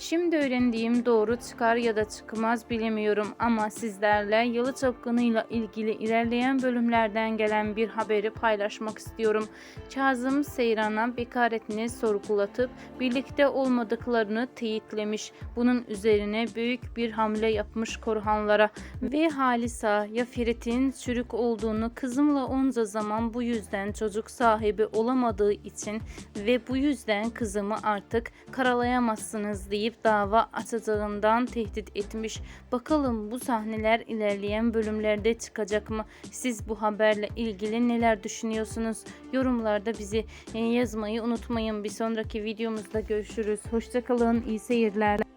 Şimdi öğrendiğim doğru çıkar ya da çıkmaz bilemiyorum ama sizlerle Yalı Çapkını'yla ilgili ilerleyen bölümlerden gelen bir haberi paylaşmak istiyorum. Kazım Seyran'a bekaretini sorgulatıp birlikte olmadıklarını teyitlemiş. Bunun üzerine büyük bir hamle yapmış Korhanlara ve Halisa ya Ferit'in çürük olduğunu kızımla onca zaman bu yüzden çocuk sahibi olamadığı için ve bu yüzden kızımı artık karalayamazsınız deyip dava açacağından tehdit etmiş. Bakalım bu sahneler ilerleyen bölümlerde çıkacak mı? Siz bu haberle ilgili neler düşünüyorsunuz? Yorumlarda bizi e, yazmayı unutmayın. Bir sonraki videomuzda görüşürüz. Hoşçakalın. İyi seyirler.